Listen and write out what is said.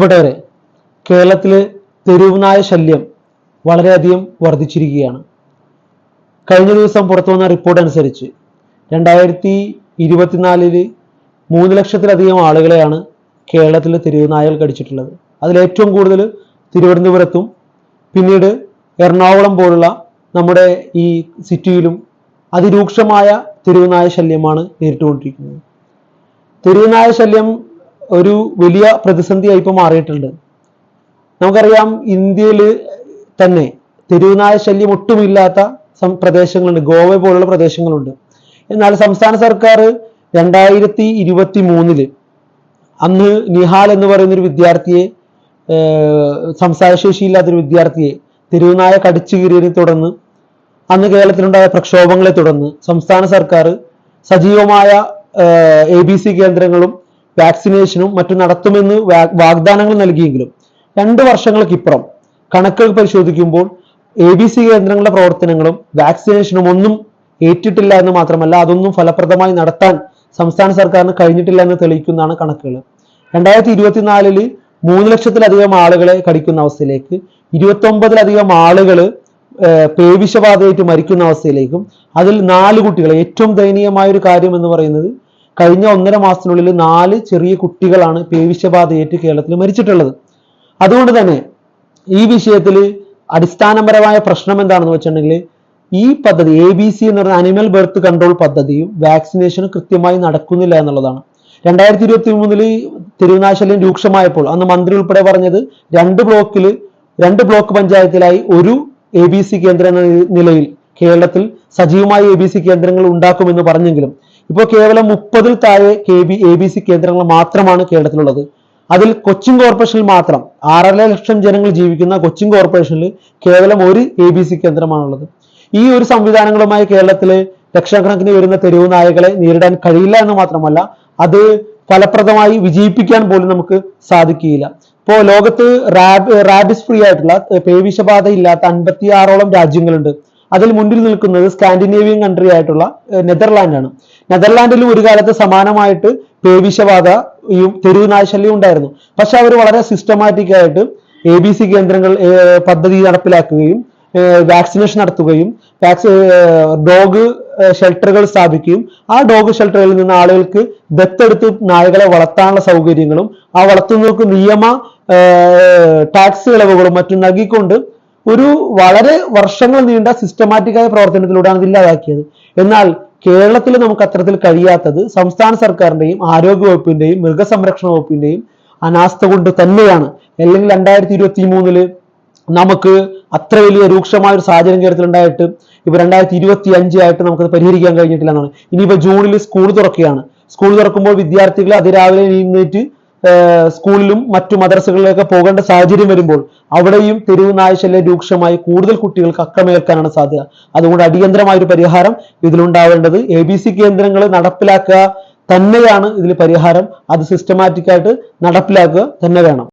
പ്രിയപ്പെട്ടവരെ കേരളത്തിലെ തെരുവുനായ ശല്യം വളരെയധികം വർദ്ധിച്ചിരിക്കുകയാണ്. കഴിഞ്ഞ ദിവസം പുറത്തു വന്ന റിപ്പോർട്ട് അനുസരിച്ച് രണ്ടായിരത്തി ഇരുപത്തിനാലിൽ മൂന്ന് ലക്ഷത്തിലധികം ആളുകളെയാണ് കേരളത്തിൽ തെരുവുനായകൾ കടിച്ചിട്ടുള്ളത്. അതിൽ ഏറ്റവും കൂടുതൽ തിരുവനന്തപുരത്തും പിന്നീട് എറണാകുളം പോലുള്ള നമ്മുടെ ഈ സിറ്റിയിലും അതിരൂക്ഷമായ തെരുവുനായ ശല്യമാണ് നേരിട്ടുകൊണ്ടിരിക്കുന്നത്. തെരുവുനായ ശല്യം ഒരു വലിയ പ്രതിസന്ധിയായി ഇപ്പോൾ മാറിയിട്ടുണ്ട്. നമുക്കറിയാം ഇന്ത്യയിൽ തന്നെ തെരുവുനായ ശല്യം ഒട്ടുമില്ലാത്ത പ്രദേശങ്ങളുണ്ട്. ഗോവ പോലുള്ള പ്രദേശങ്ങളുണ്ട്. എന്നാൽ സംസ്ഥാന സർക്കാർ രണ്ടായിരത്തി ഇരുപത്തി മൂന്നിൽ അന്ന് നിഹാൽ എന്ന് പറയുന്ന ഒരു വിദ്യാർത്ഥിയെ സംസാരശേഷിയില്ലാത്തൊരു വിദ്യാർത്ഥിയെ തിരുവനായ കടിച്ചു കീറിയതിനെ തുടർന്ന് അന്ന് കേരളത്തിലുണ്ടായ പ്രക്ഷോഭങ്ങളെ തുടർന്ന് സംസ്ഥാന സർക്കാർ സജീവമായ എ ബി സി കേന്ദ്രങ്ങളും വാക്സിനേഷനും മറ്റും നടത്തുമെന്ന് വാഗ്ദാനങ്ങൾ നൽകിയെങ്കിലും രണ്ട് വർഷങ്ങൾക്കിപ്പുറം കണക്കുകൾ പരിശോധിക്കുമ്പോൾ എ ബി സി കേന്ദ്രങ്ങളുടെ പ്രവർത്തനങ്ങളും വാക്സിനേഷനും ഒന്നും ഏറ്റിട്ടില്ല എന്ന് മാത്രമല്ല അതൊന്നും ഫലപ്രദമായി നടത്താൻ സംസ്ഥാന സർക്കാരിന് കഴിഞ്ഞിട്ടില്ല എന്ന് തെളിയിക്കുന്നതാണ് കണക്കുകൾ. രണ്ടായിരത്തി ഇരുപത്തിനാലിൽ മൂന്ന് ലക്ഷത്തിലധികം ആളുകളെ കടിക്കുന്ന അവസ്ഥയിലേക്ക് ഇരുപത്തി ഒമ്പതിലധികം ആളുകൾ പേവിഷബാധയായിട്ട് മരിക്കുന്ന അവസ്ഥയിലേക്കും അതിൽ നാല് കുട്ടികൾ ഏറ്റവും ദയനീയമായ ഒരു കാര്യം എന്ന് പറയുന്നത് കഴിഞ്ഞ ഒന്നര മാസത്തിനുള്ളിൽ നാല് ചെറിയ കുട്ടികളാണ് പേവിഷബാധയേറ്റ് കേരളത്തിൽ മരിച്ചിട്ടുള്ളത്. അതുകൊണ്ട് തന്നെ ഈ വിഷയത്തിൽ അടിസ്ഥാനപരമായ പ്രശ്നം എന്താണെന്ന് വെച്ചിട്ടുണ്ടെങ്കിൽ ഈ പദ്ധതി എ ബി സി എന്ന് പറയുന്ന അനിമൽ ബർത്ത് കൺട്രോൾ പദ്ധതിയും വാക്സിനേഷനും കൃത്യമായി നടക്കുന്നില്ല എന്നുള്ളതാണ്. രണ്ടായിരത്തി ഇരുപത്തി മൂന്നിൽ തിരുവനാശല്യം രൂക്ഷമായപ്പോൾ അന്ന് മന്ത്രി ഉൾപ്പെടെ പറഞ്ഞത് രണ്ട് ബ്ലോക്കിൽ രണ്ട് ബ്ലോക്ക് പഞ്ചായത്തിലായി ഒരു എ ബി സി കേന്ദ്രം എന്ന നിലയിൽ കേരളത്തിൽ സജീവമായ എ ബി സി കേന്ദ്രങ്ങൾ ഉണ്ടാക്കുമെന്ന് പറഞ്ഞെങ്കിലും ഇപ്പോൾ കേവലം മുപ്പതിൽ താഴെ K B A B C കേന്ദ്രങ്ങൾ മാത്രമാണ് കേരളത്തിലുള്ളത്. അതിൽ കൊച്ചിൻ കോർപ്പറേഷനിൽ മാത്രം ആറര ലക്ഷം ജനങ്ങൾ ജീവിക്കുന്ന കൊച്ചിൻ കോർപ്പറേഷനിൽ കേവലം ഒരു എ ബി സി കേന്ദ്രമാണുള്ളത്. ഈ ഒരു സംവിധാനങ്ങളുമായി കേരളത്തിലെ ലക്ഷക്കണക്കിന് വരുന്ന തെരുവ് നായകളെ നേരിടാൻ കഴിയില്ല എന്ന് മാത്രമല്ല അത് ഫലപ്രദമായി വിജയിപ്പിക്കാൻ പോലും നമുക്ക് സാധിക്കുകയില്ല. ഇപ്പോൾ ലോകത്ത് റാബ് റാബിസ് ഫ്രീ ആയിട്ടുള്ള പേവിഷബാധ ഇല്ലാത്ത അൻപത്തി ആറോളം രാജ്യങ്ങളുണ്ട്. അതിൽ മുന്നിൽ നിൽക്കുന്നത് സ്കാൻഡിനേവിയൻ കൺട്രി ആയിട്ടുള്ള നെതർലാൻഡ് ആണ്. നെതർലാൻഡിലും ഒരു കാലത്ത് സമാനമായിട്ട് പേവിഷബാധയും തെരുവ് നാശല്യം ഉണ്ടായിരുന്നു. പക്ഷെ അവർ വളരെ സിസ്റ്റമാറ്റിക് ആയിട്ട് എ ബി സി കേന്ദ്രങ്ങൾ പദ്ധതി നടപ്പിലാക്കുകയും വാക്സിനേഷൻ നടത്തുകയും വാക്സി ഡോഗ് ഷെൽട്ടറുകൾ സ്ഥാപിക്കുകയും ആ ഡോഗ് ഷെൽട്ടറുകളിൽ നിന്ന് ആളുകൾക്ക് ദത്തെടുത്ത് നായകളെ വളർത്താനുള്ള സൗകര്യങ്ങളും ആ വളർത്തുന്നവർക്ക് നിയമ ടാക്സ് ഇളവുകളും മറ്റും നൽകിക്കൊണ്ട് ഒരു വളരെ വർഷങ്ങൾ നീണ്ട സിസ്റ്റമാറ്റിക്കായ പ്രവർത്തനത്തിലൂടെയാണ് ഇല്ലാതാക്കിയത്. എന്നാൽ കേരളത്തിൽ നമുക്ക് അത്തരത്തിൽ കഴിയാത്തത് സംസ്ഥാന സർക്കാരിന്റെയും ആരോഗ്യ വകുപ്പിന്റെയും മൃഗസംരക്ഷണ വകുപ്പിന്റെയും അനാസ്ഥ കൊണ്ട് തന്നെയാണ്. അല്ലെങ്കിൽ രണ്ടായിരത്തി ഇരുപത്തി മൂന്നിൽ നമുക്ക് അത്ര വലിയ രൂക്ഷമായ ഒരു സാഹചര്യം കേരളത്തിലുണ്ടായിട്ട് ഇപ്പൊ രണ്ടായിരത്തി ഇരുപത്തി അഞ്ച് ആയിട്ട് നമുക്കത് പരിഹരിക്കാൻ കഴിഞ്ഞിട്ടില്ല എന്നാണ്. ഇനിയിപ്പോ ജൂണിൽ സ്കൂൾ തുറക്കുകയാണ്. സ്കൂൾ തുറക്കുമ്പോൾ വിദ്യാർത്ഥികൾ അതിരാവിലെ എഴുന്നേറ്റ് സ്കൂളിലും മറ്റു മദ്രസകളിലൊക്കെ പോകേണ്ട സാഹചര്യം വരുമ്പോൾ അവിടെയും തെരുവ് നായശല്യം രൂക്ഷമായി കൂടുതൽ കുട്ടികൾക്ക് അക്രമേൽക്കാനാണ് സാധ്യത. അതുകൊണ്ട് അടിയന്തരമായ ഒരു പരിഹാരം ഇതിലുണ്ടാവേണ്ടത്. എ ബി സി കേന്ദ്രങ്ങൾ നടപ്പിലാക്കുക തന്നെയാണ് ഇതിൽ പരിഹാരം. അത് സിസ്റ്റമാറ്റിക് ആയിട്ട് നടപ്പിലാക്കുക തന്നെ വേണം.